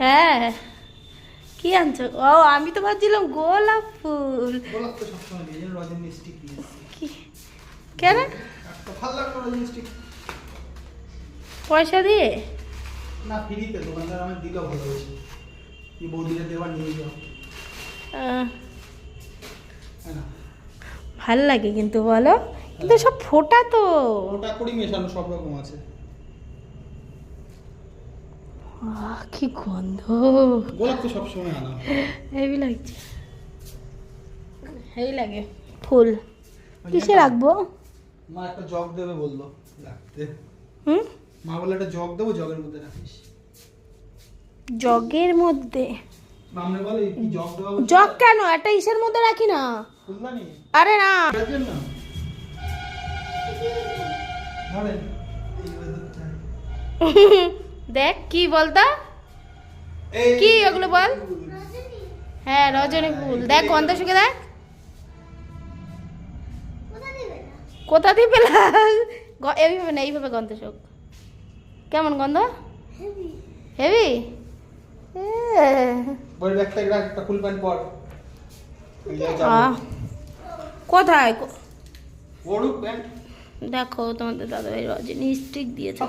হ্যাঁ। কি আনছো? ও আমি তো ভাবছিলাম গোলাপ ফুল। কেন? পয়সা দিয়ে? না ফ্রিতে দোকানদার আমার দিল ভালো নিয়ে যাও। লাগে কিন্তু বলো। কিন্তু সব ফোটা তো। ওটা করি মেশানো সব রকম আছে। আহ, কি গন্ধ। গোলাপ তো আনা। হেভি লাগছে। হেভি লাগে। ফুল। কিসে রাখব? মা একটা জগ দেবে বলল রাখতে। হুম? মা বলল একটা জগ দেবো জগের মধ্যে রাখিস। জগের মধ্যে? বলে জগ কেন? একটা ইসের মধ্যে রাখি না। আরে না। ধরেন। দেখ কি বলতো এই- কি ওগুলো বল? হ্যাঁ রজনী ফুল। দেখ গন্ধ শুকে দেখ। কোথা দিয়ে পেলাম গ- এইভাবে না এইভাবে গন্ধ শুক। কেমন গন্ধ? হেভি। কোথায়? দেখো তোমাদের দাদাভাই রজনী স্টিক দিয়েছে।